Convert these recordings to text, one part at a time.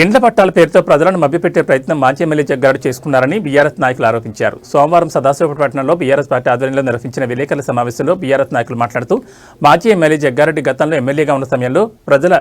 ఇండ్ల పట్టాల పేరుతో ప్రజలను మభ్యపెట్టే ప్రయత్నం మాజీ ఎమ్మెల్యే జగ్గారెడ్డి చేసుకున్నారని బీఆర్ఎస్ నాయకులు ఆరోపించారు. సోమవారం సదాశివపట్నంలో బీఆర్ఎస్ పార్టీ ఆధ్వర్యంలో నిర్వహించిన విలేకరుల సమావేశంలో బీఆర్ఎస్ నాయకులు మాట్లాడుతూ మాజీ ఎమ్మెల్యే జగ్గారెడ్డి గతంలో ఎమ్మెల్యేగా ఉన్న సమయంలో ప్రజల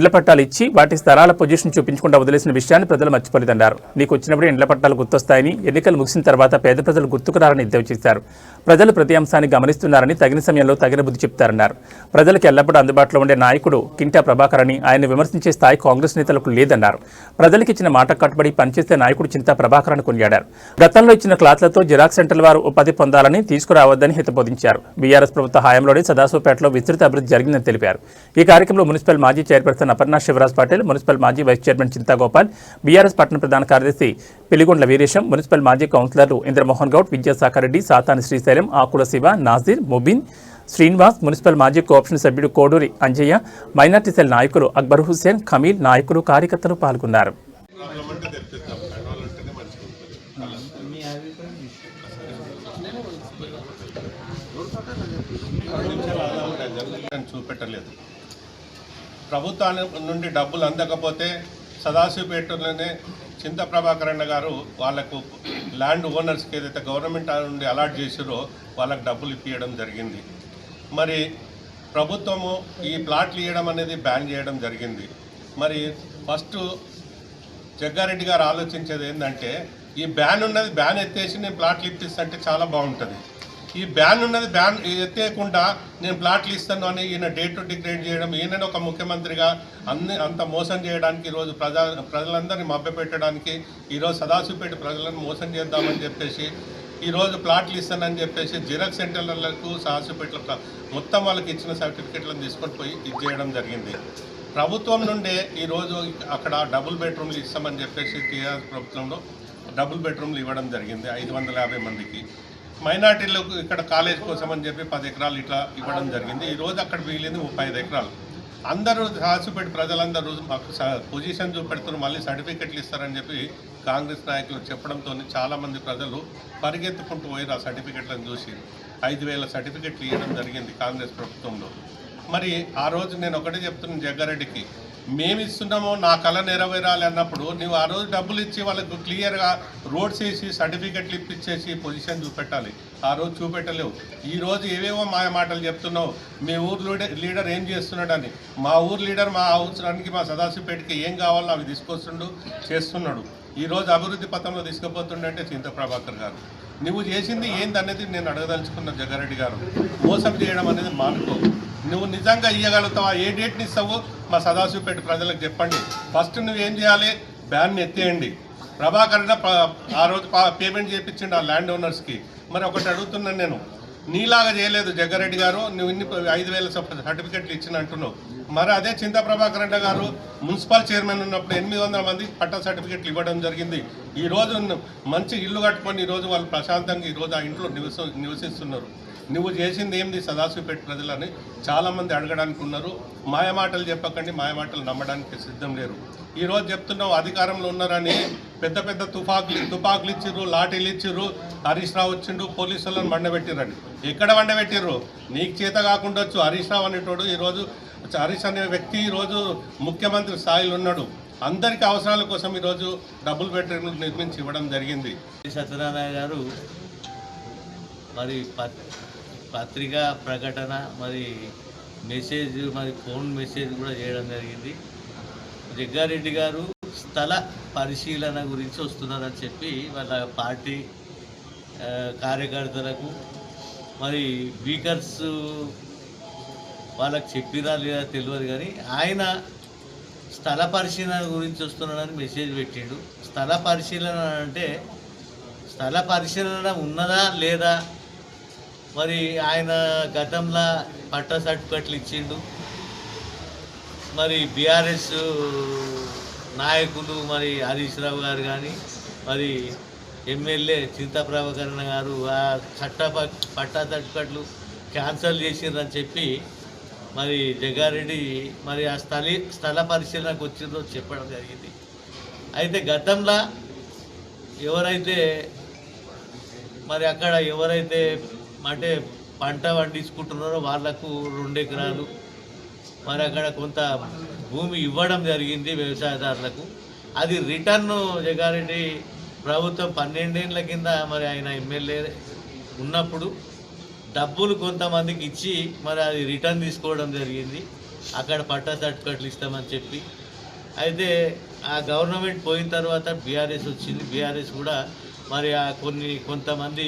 ఇళ్ళ పట్టాలు ఇచ్చి వాటి స్థలాల పొజిషన్ చూపించకుండా వదిలేసిన విషయాన్ని ప్రజలు మర్చిపోలేదన్నారు. నీకు వచ్చినప్పుడు ఇండ్ల పట్టాలు గుర్తొస్తాయని ఎన్నికలు ముగిసిన తర్వాత పేద ప్రజలు గుర్తుకురారని ఎద్దేవి చేశారు. ప్రజలు ప్రతి అంశాన్ని గమనిస్తున్నారని తగిన సమయంలో తగిన బుద్ధి చెప్తారన్నారు. ప్రజలకు ఎల్లప్పుడూ అందుబాటులో ఉండే నాయకుడు కింటా ప్రభాకర్ అని ఆయన విమర్శించే స్థాయి కాంగ్రెస్ నేతలకు లేదన్నారు. ప్రజలకు ఇచ్చిన మాట కట్టుబడి పనిచేసే నాయకుడు చింతా ప్రభాకర్ అని కొనియాడారు. గతంలో ఇచ్చిన క్లాత్లతో జిరాక్స్ సెంటర్ల వారు ఉపాధి పొందాలని తీసుకురావద్దని హితబోధించారు. బీఆర్ఎస్ ప్రభుత్వ హయాంలోనే సదాశివపేటలో విస్తృత అభివృద్ధి జరిగిందని తెలిపారు. ఈ కార్యక్రమంలో మున్సిపల్ మాజీ చైర్పర్సన్ అపర్ణ శివరాజ్ పాటిల్ మున్సిపల్ మాజీ వైస్ చైర్మన్ చింతాగోపాల్ బీఆర్ఎస్ పట్టణ ప్రధాన కార్యదర్శి పిలిగొండ్ల వీరేశం మున్సిపల్ మాజీ కౌన్సిలర్లు ఇంద్రమోహన్ గౌడ్ విద్యాసాగర్ రెడ్డి సాతాని శ్రీశైలం ఆకుల శివ నాజీర్ ముబిన్ శ్రీనివాస్ మున్సిపల్ మాజీ కోఆప్షన్ సభ్యుడు కోడూరి అంజయ్య మైనార్టీ సెల్ నాయకులు అక్బర్ హుస్సేన్ ఖమీల్ నాయకులు కార్యకర్తలు పాల్గొన్నారు. చూపెట్టలేదు. ప్రభుత్వాన్ని నుండి డబ్బులు అందకపోతే సదాశివపేటలోనే చింత ప్రభాకరణ గారు వాళ్ళకు ల్యాండ్ ఓనర్స్కి ఏదైతే గవర్నమెంట్ నుండి అలాట్ చేసిరో వాళ్ళకి డబ్బులు ఇప్పించడం జరిగింది. మరి ప్రభుత్వము ఈ ప్లాట్లు ఇవ్వడం అనేది బ్యాన్ చేయడం జరిగింది. మరి ఫస్ట్ జగ్గారెడ్డి గారు ఆలోచించేది ఏంటంటే ఈ బ్యాన్ ఉన్నది బ్యాన్ ఎత్తేసి నేను ప్లాట్లు ఇప్పిస్తే చాలా బాగుంటుంది. ఈ బ్యాన్ ఉన్నది బ్యాన్ ఎత్తేయకుండా నేను ప్లాట్లు ఇస్తాను అని ఈయన డేట్ టు డిగ్రేడ్ చేయడం ఈయనని ఒక ముఖ్యమంత్రిగా అన్ని అంత మోసం చేయడానికి ఈరోజు ప్రజా ప్రజలందరినీ మభ్యపెట్టడానికి ఈరోజు సదాశివపేట ప్రజలను మోసం చేద్దామని చెప్పేసి ఈరోజు ప్లాట్లు ఇస్తానని చెప్పేసి జిరాక్స్ సెంటర్లకు సదాశివపేటల మొత్తం వాళ్ళకి ఇచ్చిన సర్టిఫికెట్లను తీసుకొని పోయి ఇది చేయడం జరిగింది. ప్రభుత్వం నుండే ఈరోజు అక్కడ డబుల్ బెడ్రూమ్లు ఇస్తామని చెప్పేసి టీఆర్ఎస్ ప్రభుత్వంలో డబుల్ బెడ్రూమ్లు ఇవ్వడం జరిగింది ఐదు వందల యాభై మందికి. మైనార్టీలకు ఇక్కడ కాలేజ్ కోసం అని చెప్పి పది ఎకరాలు ఇట్లా ఇవ్వడం జరిగింది. ఈరోజు అక్కడ మిగిలింది ముప్పై ఐదు ఎకరాలు. అందరూ రాసిపెట్టి ప్రజలందరూ మాకు పొజిషన్ చూపెడుతున్నారు. మళ్ళీ సర్టిఫికెట్లు ఇస్తారని చెప్పి కాంగ్రెస్ నాయకులు చెప్పడంతో చాలామంది ప్రజలు పరిగెత్తుకుంటూ పోయారు ఆ సర్టిఫికెట్లను చూసి. ఐదు వేల సర్టిఫికెట్లు ఇవ్వడం జరిగింది కాంగ్రెస్ ప్రభుత్వంలో. మరి ఆ రోజు నేను ఒకటే చెప్తున్నాను జగ్గారెడ్డికి. మేము ఇస్తున్నామో నా కళ నెరవేరాలి అన్నప్పుడు నువ్వు ఆ రోజు డబ్బులు ఇచ్చి వాళ్ళకు క్లియర్గా రోడ్స్ వేసి సర్టిఫికెట్లు ఇప్పించేసి పొజిషన్ చూపెట్టాలి. ఆ రోజు చూపెట్టలేవు. ఈరోజు ఏవేవో మాయ మాటలు చెప్తున్నావు. మీ ఊరు లీడర్ లీడర్ ఏం చేస్తున్నాడని. మా ఊరు లీడర్ మా అవసరానికి మా సదాశివపేటకి ఏం కావాలో అవి తీసుకొస్తుండు చేస్తున్నాడు. ఈ రోజు అభివృద్ధి పథంలో తీసుకుపోతుండంటే చింత ప్రభాకర్ గారు. నువ్వు చేసింది ఏందనేది నేను అడగదలుచుకున్న జగ్గారెడ్డి గారు. మోసం చేయడం అనేది మానుకో. నువ్వు నిజంగా ఇవ్వగలుగుతావా ఏ డేట్ని ఇస్తావు? మా సదాశివపేట ప్రజలకు చెప్పండి. ఫస్ట్ నువ్వేం చేయాలి? బ్యాన్ ఎత్తేయండి. ప్రభాకరణ ప- ఆ రోజు పా- పేమెంట్ చేయించండి ఆ ల్యాండ్ ఓనర్స్కి మరి ఒకటి అడుగుతున్నాను నేను. నీలాగా చేయలేదు జగ్గారెడ్డి గారు. నువ్వు ఇన్ని ఐదు వేల సర్టిఫికెట్లు ఇచ్చిన అంటున్నావు. మరి అదే చింత ప్రభాకర్ రెడ్డి గారు మున్సిపల్ చైర్మన్ ఉన్నప్పుడు ఎనిమిది వందల మంది పట్టా సర్టిఫికెట్లు ఇవ్వడం జరిగింది. ఈ రోజు మంచి ఇల్లు కట్టుకొని ఈ రోజు వాళ్ళు ప్రశాంతంగా ఈరోజు ఆ ఇంట్లో నివస నివసిస్తున్నారు. నువ్వు చేసింది ఏంది సదాశివపేట ప్రజలని చాలామంది అడగడానికి ఉన్నారు. మాయమాటలు చెప్పకండి మాయమాటలు నమ్మడానికి సిద్ధం లేరు. ఈరోజు చెప్తున్నావు అధికారంలో ఉన్నారని పెద్ద పెద్ద తుపాకులు తుపాకులు ఇచ్చిర్రు లాఠీలు ఇచ్చిర్రు. హరీష్ రావు వచ్చిండు పోలీసు వాళ్ళని మండబెట్టిర్రని. ఎక్కడ వండబెట్టిర్రు నీకు చేత కాకుండా వచ్చు హరీష్ రావు అనేటోడు ఈరోజు హరీష్ అనే వ్యక్తి ఈరోజు ముఖ్యమంత్రి స్థాయిలో ఉన్నాడు. అందరికీ అవసరాల కోసం ఈరోజు డబుల్ బెడ్రూమ్లు నిర్మించి ఇవ్వడం జరిగింది. సత్యనారాయణ గారు మరి పత్రిక ప్రకటన మరి మెసేజ్ మరి ఫోన్ మెసేజ్ కూడా చేయడం జరిగింది. జగ్గారెడ్డి గారు స్థల పరిశీలన గురించి వస్తున్నారని చెప్పి వాళ్ళ పార్టీ కార్యకర్తలకు మరి వీకర్స్ వాళ్ళకి చెప్పినా లేదా తెలియదు కానీ ఆయన స్థల పరిశీలన గురించి వస్తున్నాడని మెసేజ్ పెట్టిండు. స్థల పరిశీలన అంటే స్థల పరిశీలన ఉన్నదా లేదా మరి ఆయన గతంలో పట్ట సర్టిఫికెట్లు ఇచ్చిండు. మరి బీఆర్ఎస్ నాయకులు మరి హరీష్ రావు గారు కానీ మరి ఎమ్మెల్యే చింతా ప్రభాకరణ గారు ఆ చట్ట పట్టా సర్టిఫికెట్లు క్యాన్సల్ చేసిండ్రని చెప్పి మరి జగ్గారెడ్డి మరి ఆ స్థలి స్థల పరిశీలనకు వచ్చిందో చెప్పడం జరిగింది. అయితే గతంలో ఎవరైతే మరి అక్కడ ఎవరైతే అంటే పంట పండించుకుంటున్నారో వాళ్ళకు రెండు ఎకరాలు మరి అక్కడ కొంత భూమి ఇవ్వడం జరిగింది వ్యవసాయదారులకు. అది రిటర్న్ జగారెడ్డి ప్రభుత్వం పన్నెండేళ్ళ కింద మరి ఆయన ఎమ్మెల్యే ఉన్నప్పుడు డబ్బులు కొంతమందికి ఇచ్చి మరి అది రిటర్న్ తీసుకోవడం జరిగింది. అక్కడ పట్టా సర్టిఫికెట్లు ఇస్తామని చెప్పి. అయితే ఆ గవర్నమెంట్ పోయిన తర్వాత బీఆర్ఎస్ వచ్చింది. బీఆర్ఎస్ కూడా మరి ఆ కొన్ని కొంతమంది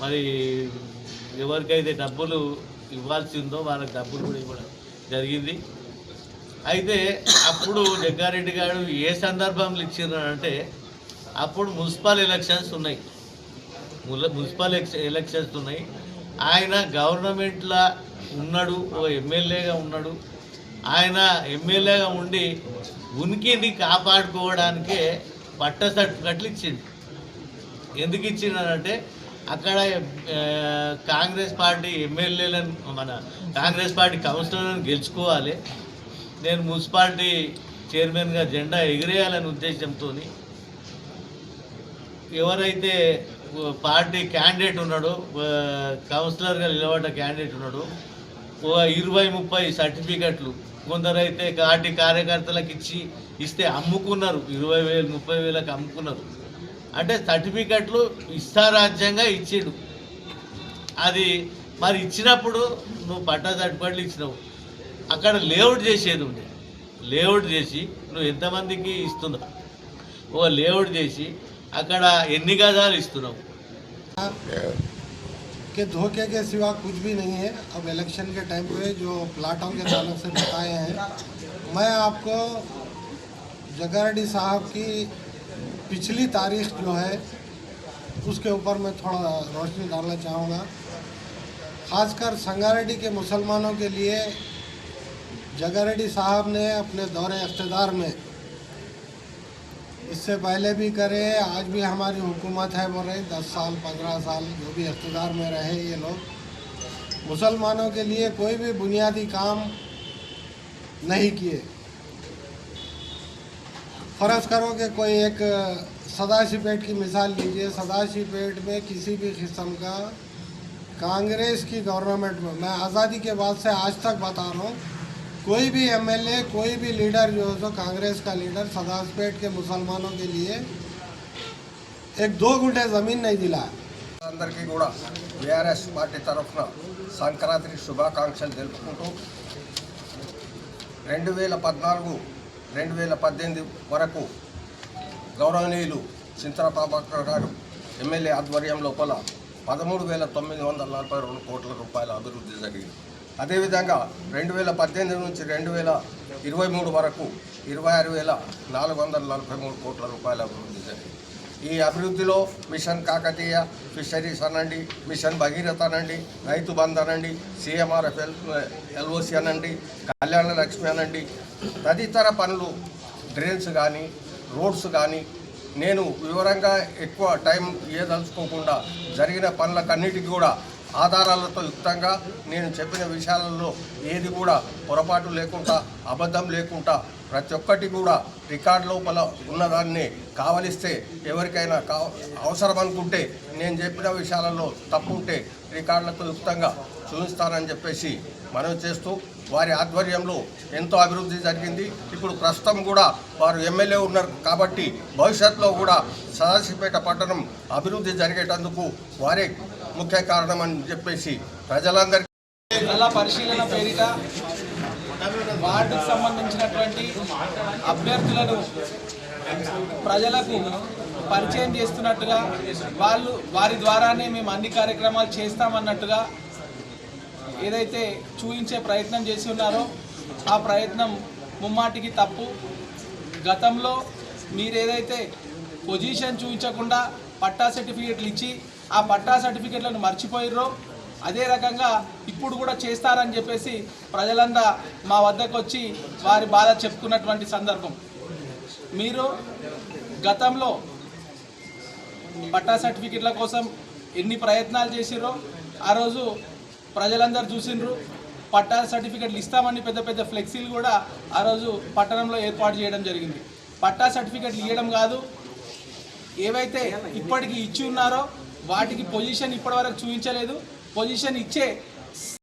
మరి ఎవరికైతే డబ్బులు ఇవ్వాల్సి ఉందో వాళ్ళకి డబ్బులు కూడా ఇవ్వడం జరిగింది. అయితే అప్పుడు జగ్గారెడ్డి గారు ఏ సందర్భంలో ఇచ్చిండ్రంటే అప్పుడు మున్సిపల్ ఎలక్షన్స్ ఉన్నాయి. మున్సిపల్ ఎక్స్- ఎలక్షన్స్ ఉన్నాయి. ఆయన గవర్నమెంట్లో ఉన్నాడు ఓ ఎమ్మెల్యేగా ఉన్నాడు. ఆయన ఎమ్మెల్యేగా ఉండి ఉనికిని కాపాడుకోవడానికే పట్ట సర్టిఫికెట్లు ఇచ్చింది ఎందుకు ఇచ్చిందంటే అక్కడ కాంగ్రెస్ పార్టీ ఎమ్మెల్యేలను మన కాంగ్రెస్ పార్టీ కౌన్సిలర్లను గెలుచుకోవాలి. నేను మున్సిపాలిటీ చైర్మన్గా జెండా ఎగిరేయాలనే ఉద్దేశంతో ఎవరైతే పార్టీ క్యాండిడేట్ ఉన్నాడో కౌన్సిలర్గా నిలబడ్డ క్యాండిడేట్ ఉన్నాడో ఓ ఇరవై ముప్పై సర్టిఫికెట్లు కొందరైతే పార్టీ కార్యకర్తలకు ఇచ్చి ఇస్తే అమ్ముకున్నారు. ఇరవై వేలు ముప్పై వేలకు అమ్ముకున్నారు. అంటే సర్టిఫికెట్లు ఇష్టారాజ్యంగా ఇచ్చిండు అది మరి ఇచ్చినప్పుడు నువ్వు పట్టా సర్టిఫికెట్లు ఇచ్చినావు అక్కడ లేఅవుట్ చేసేది ఉండే లేఅవుట్ చేసి నువ్వు ఎంతమందికి ఇస్తున్నావు ఓ లేఅవుట్ చేసి అక్కడ ఎన్ని గజాలు ఇస్తున్నావు के धोखे के सिवा कुछ भी नहीं है अब इलेक्शन के टाइम पे जो प्लाटों के ताल्लुक से बताए हैं मैं आपको जगारेड्डी साहब की पिछली तारीख जो है, उसके ऊपर मैं थोड़ा रोशनी डालना चाहूँगा। खासकर संगारेड्डी के मुसलमानों के लिए, जगारेड्डी साहब ने अपने दौरे इख्तदार में, इससे पहले भी करे, आज भी हमारी हुकूमत है बोल रही, दस साल, पंद्रह साल जो भी इख्तदार में रहे ये लोग। मुसलमानों के लिए कोई भी बुनियादी काम नहीं किए। फ़र्ज़ करो कि कोई एक सदाशी पेट की मिसाल लीजिए सदाशी पेट में किसी भी किस्म का कांग्रेस की गवर्नमेंट में मैं आज़ादी के बाद से आज तक बता रहा हूँ कोई भी एमएलए कोई भी लीडर जो है तो कांग्रेस का लीडर सदासपेट के मुसलमानों के लिए एक दो घंटे ज़मीन नहीं दिला है అందరికీ కూడా బీఆర్ఎస్ పార్టీ తరఫున సంక్రాంతి శుభాకాంక్షలు తెలుపుకుంటూ రెండు వేల పద్నాలుగు రెండు వేల పద్దెనిమిది వరకు గౌరవనీయులు చింతన ప్రభాకర్ గారు ఎమ్మెల్యే ఆధ్వర్యం లోపల పదమూడు వేల తొమ్మిది వందల నలభై రెండు కోట్ల రూపాయల అభివృద్ధి జరిగింది. అదేవిధంగా రెండు వేల పద్దెనిమిది నుంచి రెండు వేల ఇరవై మూడు వరకు ఇరవై ఆరు వేల నాలుగు వందల నలభై మూడు కోట్ల రూపాయల అభివృద్ధి జరిగింది. ఈ అభివృద్ధిలో మిషన్ కాకతీయ ఫిషరీస్ అనండి మిషన్ భగీరథ అనండి రైతు బంధు అనండి సిఎంఆర్ఎఫ్ ఎల్ ఎల్ఓసి అనండి కళ్యాణ లక్ష్మి అనండి. తదితర పనులు డ్రైన్స్ కానీ రోడ్స్ కానీ నేను వివరంగా ఎక్కువ టైం ఇయ్యదలుచుకోకుండా జరిగిన పనులకన్నిటికీ కూడా ఆధారాలతో యుక్తంగా నేను చెప్పిన విషయాలలో ఏది కూడా పొరపాటు లేకుండా అబద్ధం లేకుండా ప్రతి ఒక్కటి కూడా రికార్డ్ లోపల ఉన్నదాన్ని కావలిస్తే ఎవరికైనా కా అవసరం అనుకుంటే నేను చెప్పిన విషయాలలో తప్పు ఉంటే రికార్డులతో యుక్తంగా చూపిస్తానని చెప్పేసి మనవి చేస్తూ వారి ఆధ్వర్యంలో ఎంతో అభివృద్ధి జరిగింది. ఇప్పుడు ప్రస్తుతం కూడా వారు ఎమ్మెల్యే ఉన్నారు కాబట్టి భవిష్యత్తులో కూడా సదాశివపేట పట్టణం అభివృద్ధి జరిగేటందుకు వారే ముఖ్య కారణం అని చెప్పేసి ప్రజలందరికీ పరిశీలన పేరిట వార్డుకు సంబంధించినటువంటి అభ్యర్థులను ప్రజలకు పరిచయం చేస్తున్నట్టుగా వాళ్ళు వారి ద్వారానే మేము అన్ని కార్యక్రమాలు చేస్తామన్నట్టుగా ఏదైతే చూపించే ప్రయత్నం చేసి ఉన్నారో ఆ ప్రయత్నం ముమ్మాటికి తప్పు. గతంలో మీరు ఏదైతే పొజిషన్ చూపించకుండా పట్టా సర్టిఫికెట్లు ఇచ్చి ఆ పట్టా సర్టిఫికెట్లను మర్చిపోయిర్రో అదే రకంగా ఇప్పుడు కూడా చేస్తారని చెప్పేసి ప్రజలంతా మా వద్దకు వచ్చి వారి బాధ చెప్పుకున్నటువంటి సందర్భం. మీరు గతంలో పట్టా సర్టిఫికెట్ల కోసం ఎన్ని ప్రయత్నాలు చేసిరో ఆ రోజు ప్రజలందరూ చూసిండ్రు పట్టా సర్టిఫికెట్లు ఇస్తామని పెద్ద పెద్ద ఫ్లెక్సీలు కూడా ఆ రోజు పట్టణంలో ఏర్పాటు చేయడం జరిగింది. పట్టా సర్టిఫికెట్లు ఇవ్వడం కాదు ఏవైతే ఇప్పటికి ఇచ్చి ఉన్నారో వాటికి పొజిషన్ ఇప్పటివరకు చూపించలేదు. పొజిషన్ ఇచ్చే